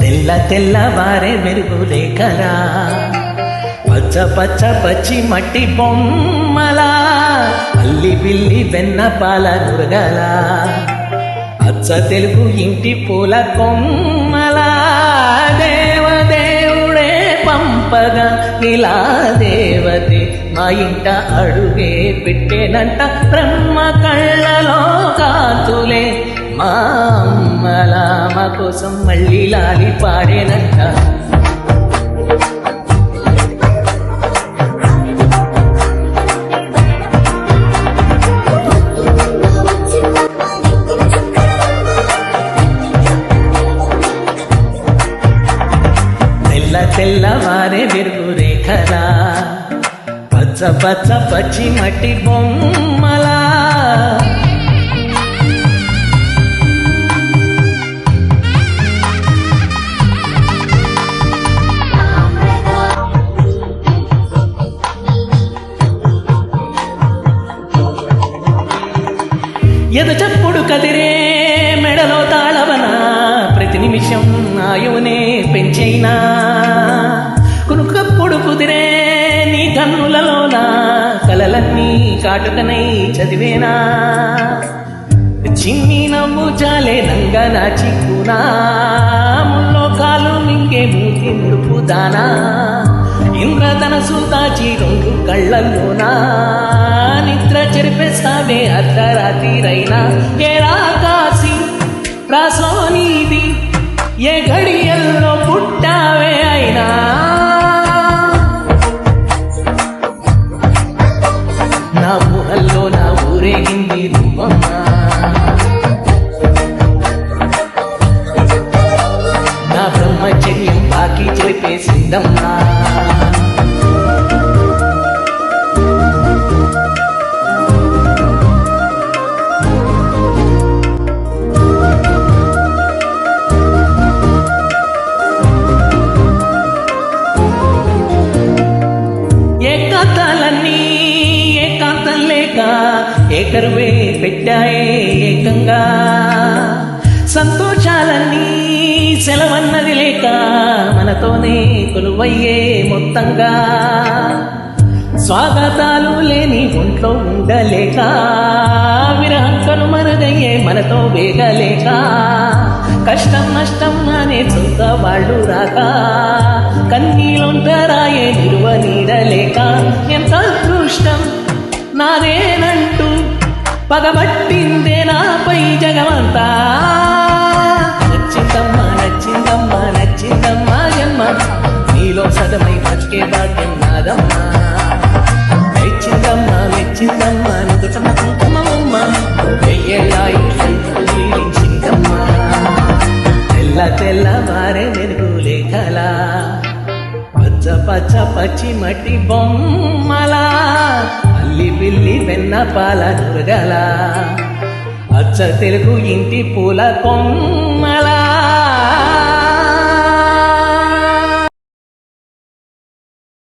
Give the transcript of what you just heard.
తెల్ల తెల్లవారే మెరుగులే కదా. పచ్చ పచ్చ పచ్చి మట్టి బొమ్మలా. అల్లి పిల్లి వెన్న పాల నురగల అచ్చ తెలుగు ఇంటి పూల కొమ్మలా. దేవదేవుడే పంపగా ఇలా దేవతే మా ఇంట అడుగే పెట్టేనంట బ్రహ్మ కళ్ళలో కాతులే. మా అమ్మలా మా కోసం మళ్ళీ లాలి పాడేనంట. తెల్లవారే వెరుగు రేఖలా. పచ్చ పచ్చ పచ్చి మట్టి బొమ్మలా. ఎద చప్పుడు కదిరే మెడలో తాళవనా. ప్రతి నిమిషం ఆయువునే పెంచైనా. నా కలలన్నీ కాటుకనై చదివేనా? చిన్ని నవ్వు చాలే నంగా నాచిక్కునా ముల్లో కాలు మింగే మూతి ముడుపుదానా? ఇంద్రధనసు దాచి రెండు కళ్ళల్లోనా? నిద్ర చెరిపేస్తావే అర్ధరాత్రిరైనా? ఏ కాసి రాసోనీది ఏ గడియ నా ఏకరువే పెట్టాయే ఏకంగా. సంతోషాలన్నీ సెలవన్నది లేక మనతోనే కొలువయ్యే మొత్తంగా. స్వాగతాలు లేని ఒంట్లో ఉండలేక విరహం కనుమరుగయ్యే మనతో వేగలేక కష్టం నష్టం అనే సొంత వాళ్ళు రాక కన్నీలుంటారాయే నిలువ నీడలేక ఎంత అదృష్టం నాదేనండి పగబట్టిందే నాపై జగమంతా. నచ్చిందమ్మా నచ్చిందమ్మా నచ్చిందమ్మా జన్మ. నీలో సదమై బతికే భాగ్యం నాదమ్మా. మెచ్చిందమ్మా మెచ్చిందమ్మా నుదుటమ కుంకుమమ్మ. వెయ్యేలా జీవించిందమ్మా తెల్ల తెల్ల మారే వెలుగు లేఖలా. పచ్చ పచ్చ పచ్చి మట్టి బొమ్మలా. అల్లి పిల్లి వెన్న పాల దుర్గల అచ్చ తెలుగు ఇంటి పూల కొమ్మల